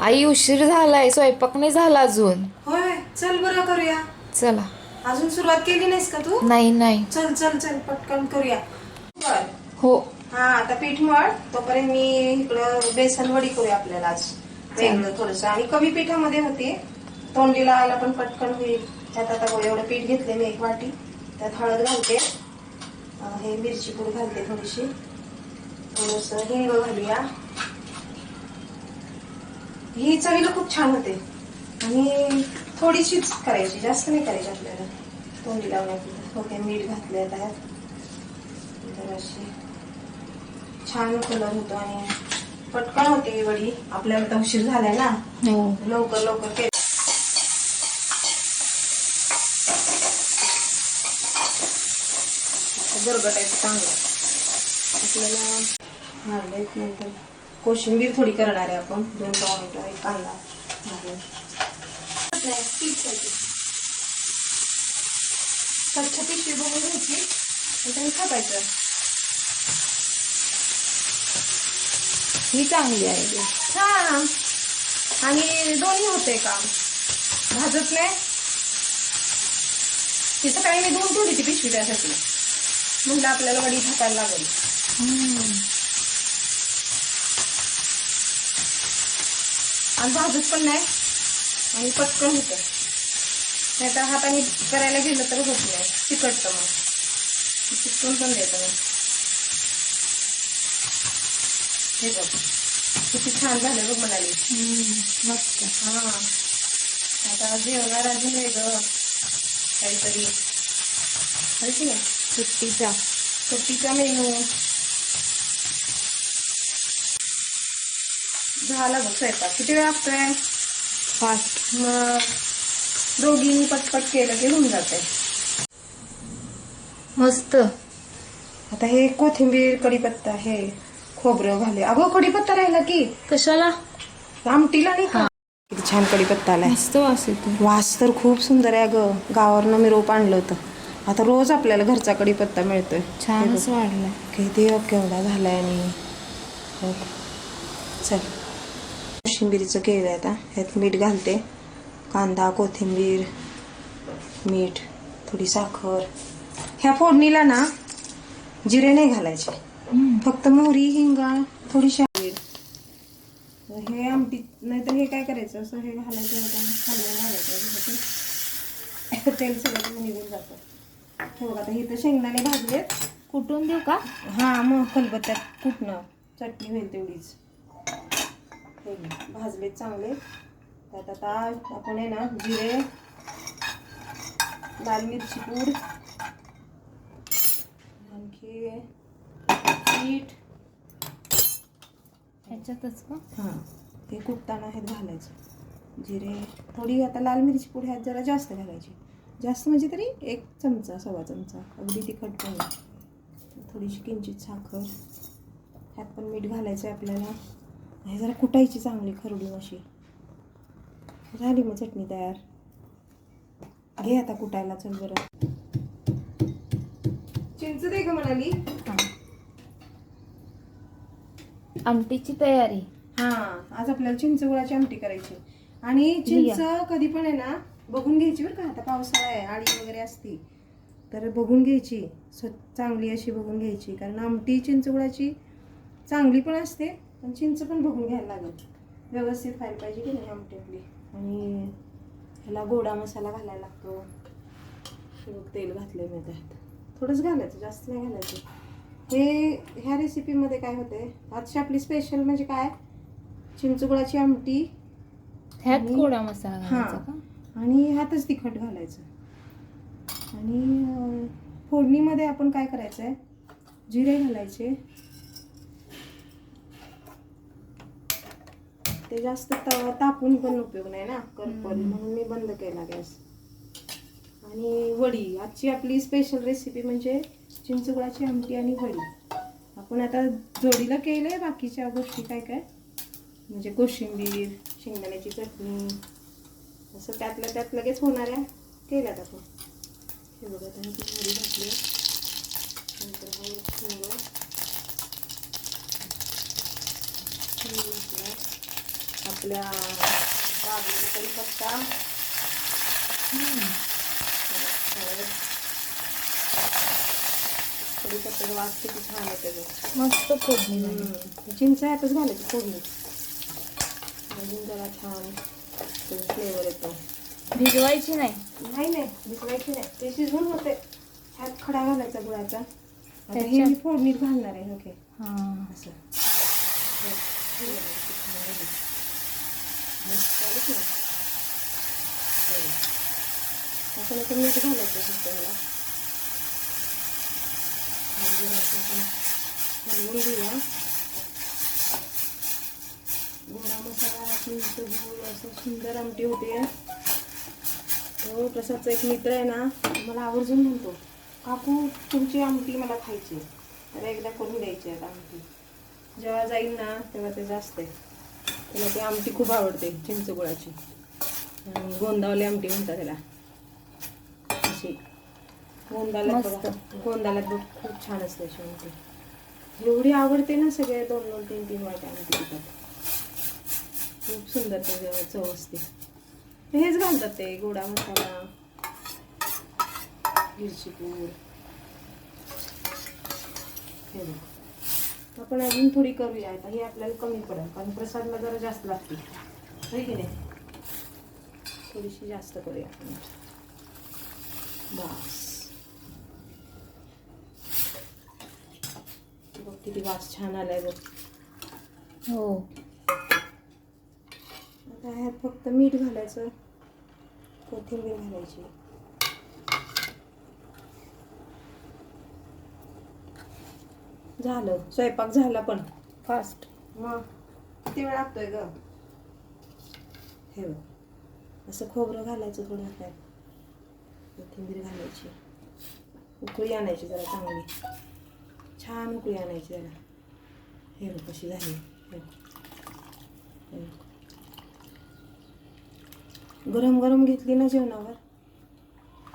आई उशीर झालाय स्वयंपाक नाही झाला अजून. होय चल बरं करूया. चला. अजून सुरुवात केली नाहीस का तू? नाही नाही. चल चल चल पटकन करूया. बर हो. हा आता पीठ मळ. तोपर्यंत मी इकडं बेसन वडी करूया आपल्याला आज. वेगळं थोडस. आणि कमी पिठामध्ये होते. तोंडी लावायला पण पटकन होईल. त्यात आता एवढं पीठ घेतले मी एक वाटी. त्यात हळद घालते. अं, हे मिरची पूड घालते थोडीशी. थोडस हिंग घालूया. ही चवीला खूप छान होते. आणि थोडीशीच करायची जास्त नाही करायची आपल्याला. तोंडी लावण्याची. ओके मीठ घातले त्यात तर अशी छान कलर होतो आणि पटकन होते ही वडी. आपल्याला तर उशीर झालाय ना. हो. लवकर लवकर केलं. गरगटायचं चांगलं. आपल्याला घाललंय नंतर. कोशिंबीर थोडी करणार आहे आपण. दोन टोमॅटो एक कांदा. स्वच्छ पिशवी बघून घ्यायची. आणि त्याने ही चांगली आहे. छान. आणि दोन्ही होते का भाजत नाही. ती सकाळी मी दोन ठेवली ती पिशवी त्यासाठी. म्हणलं आपल्याला वडी थापायला लागेल. आणि भाजत पण नाही. आणि पटकन होतं. नाही तर हाताने करायला गेलं तर होत नाही. चिकटतं मग. चिकटून पण देतं मग हे बघ. किती छान झालं बघ म्हणाली मस्त. हा. आता जेवणार अजून वेगळं काहीतरी. की नाही? सुट्टीचा. सुट्टीचा मेनू. झाला बघ स्वयंपाक. किती वेळ लागतोय? फास्ट. मग दोघींनी पटपट केलं की होऊन जाते मस्त. आता हे कोथिंबीर कढीपत्ता हे खोबरं घाले अगं कढीपत्ता राहिला की. कशाला? आमटीला नाही का? किती छान कढीपत्ता आलाय. मस्त वास येतो वास तर खूप सुंदर आहे अगं. गावावरनं मी रोप आणलं होतं. आता रोज आपल्याला घरचा कढीपत्ता मिळतोय. छानच वाढलाय. किती केवढा झालाय आणि. चल. कोशिंबिरीचं केलं आहे आता. ह्यात मीठ घालते. कांदा कोथिंबीर मीठ थोडी साखर. ह्या फोडणीला ना जिरे नाही घालायचे. फक्त मोहरी हिंगा थोडीशी हळद. हे आमटी नाहीतर हे काय करायचं? असं हे घालायचं हलवून घालायचं तेल सगळं निघून जातं. हे आता इथं शेंगदाणे भाजलेत. कुठून देऊ का? हा मग खलबत्त्यात कुटणं. चटणी होईल तेवढीच. हे घे, भाजलेत चांगले. त्यात आता आपण आहे ना जिरे लाल मिरची पूड आणखी पीठ. ह्याच्यातच का? हां ते कुटताना ह्यात घालायचं. जिरे थोडी आता लाल मिरची पूड ह्यात जरा जास्त घालायची. जास्त म्हणजे तरी एक चमचा सव्वा चमचा अगदी तिखट पण. थोडीशी किंचित साखर. ह्यात पण मीठ घालायचं आहे आपल्याला. हे जरा कुटायची चांगली खरडून अशी. झाली मग चटणी तयार. घे आता कुटायला चल बरं चिंच दे का म्हणाली. आमटीची तयारी. हा आज आपल्याला चिंच गुळाची आमटी करायची. आणि चिंच कधी पण आहे ना बघून घ्यायची बरं का आता पावसाळा आहे आळी वगैरे असती. तर बघून घ्यायची स्व चांगली अशी बघून घ्यायची. कारण आमटी चिंच गुळाची चांगली पण असते पण चिंच पण बघून घ्यायला लागेल. व्यवस्थित व्हायला पाहिजे की नाही आमटी आपली आणि ह्याला गोडा मसाला घालायला लागतो. बघ तेल घातलंय मी त्यात. थोडंच घालायचं जास्त नाही घालायचं. हे ह्या रेसिपीमध्ये काय होते आजची आपली स्पेशल म्हणजे काय? चिंचगुळाची आमटी. ह्यात गोडा मसाला घालायचा हां. आणि ह्यातच तिखट घालायचं. आणि फोडणीमध्ये आपण काय करायचं आहे जिरे घालायचे. ते जास्त तवा तापून पण उपयोग नाही ना करपल म्हणून मी बंद केला गॅस. आणि वडी. आजची आपली स्पेशल रेसिपी म्हणजे चिंचगुळाची आमटी आणि वडी. आपण आता जोडीला केले बाकीच्या गोष्टी काय काय? म्हणजे कोशिंबीर शेंगदाण्याची चटणी. असं त्यातल्या त्यात लगेच होणाऱ्या केल्यात आपण. हे बघा त्यांनी ती वडी घातली. नंतर हा एक हिंग. हिंग घातला. आपल्या बाजूला कढीपत्ता कढीपत्त्याचा वास किती छान येते बघ. मस्त फोडणी घालायची फोडणी. अजून जरा छान फ्लेवर येतो. भिजवायची नाही. नाही नाही. भिजवायची नाही. ते शिजवून होते. ह्यात खडा घालायचा गुळाचा. आता हे? मी फोडणीत घालणार आहे ओके. हा. असं. मस्त आलं की आपण आता मीठ घालायचं फक्त मला आणि आपण हलवून घेऊया गोडा मसाला चिंच गूळ असं सुंदर आमटी. होते तो प्रसादचा एक मित्र आहे ना मला आवर्जून म्हणतो काकू तुमची आमटी मला खायची आहे. तर एकदा करून द्यायची आहे आमटी. जेव्हा जाईल ना तेव्हा ते जास्त आहे. त्याला ती आमटी खूप आवडते चिंचगुळाची आणि गोंदावली आमटी म्हणतात त्याला. अशी. गोंदाला. गोंदाला बघ खूप छान असते अशी आमटी. एवढी आवडते ना सगळे दोन दोन तीन तीन वाट्या आमटी देतात खूप सुंदर त्याच्यावर चव असते. हेच घालतात ते गोडा मसाला मिरची पूड. हे बघ. आपण अजून थोडी करूया आता. ही आपल्याला कमी पडेल कारण प्रसादला जरा जास्त लागते होय की नाही? थोडीशी जास्त करूया आपण. बस. बघ किती वास छान आलाय बघ. हो. आता ह्यात फक्त मीठ घालायचं कोथिंबीर घालायची. झालं. स्वयंपाक झाला पण फास्ट मग किती वेळ लागतोय ग? हे बघ. असं खोबरं घालायचं थोडं त्यात कोथिंबीर घालायची. उकळी आणायची जरा चांगली. छान उकळी आणायची जरा. हे बघ कशी झाली. गरम गरम घेतली ना जेवणावर?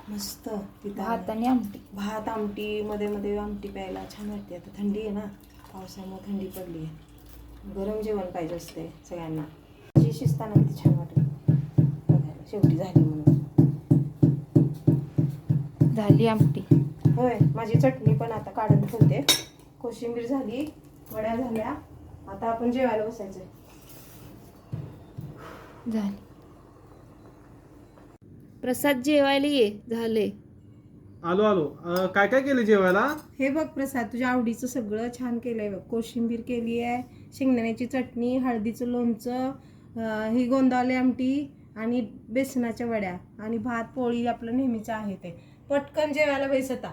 मस्त पिता भात आणि आमटी. भात आमटी मध्ये मध्ये आमटी प्यायला छान वाटते. आता थंडी आहे ना पावसामुळे थंडी पडली आहे. गरम जेवण पाहिजे असते सगळ्यांना. जी शिजताना किती छान वाटत. बघायला शेवटी झाली म्हणून. झाली आमटी. होय माझी चटणी पण आता काढून ठेवते. कोशिंबीर झाली वड्या झाल्या. आता आपण जेवायला बसायचंय. झाली. प्रसाद जेवायला ये झाले. आलो आलो. अं, काय काय केलं जेवायला? हे बघ प्रसाद तुझ्या आवडीचं सगळं छान केलंय बघ. कोशिंबीर केली आहे शेंगदाण्याची चटणी हळदीचं लोणचं अं, ही गोंदावली आमटी आणि बेसनाच्या वड्या आणि भात पोळी आपलं नेहमीचं आहे ते. पटकन जेवायला बैस आता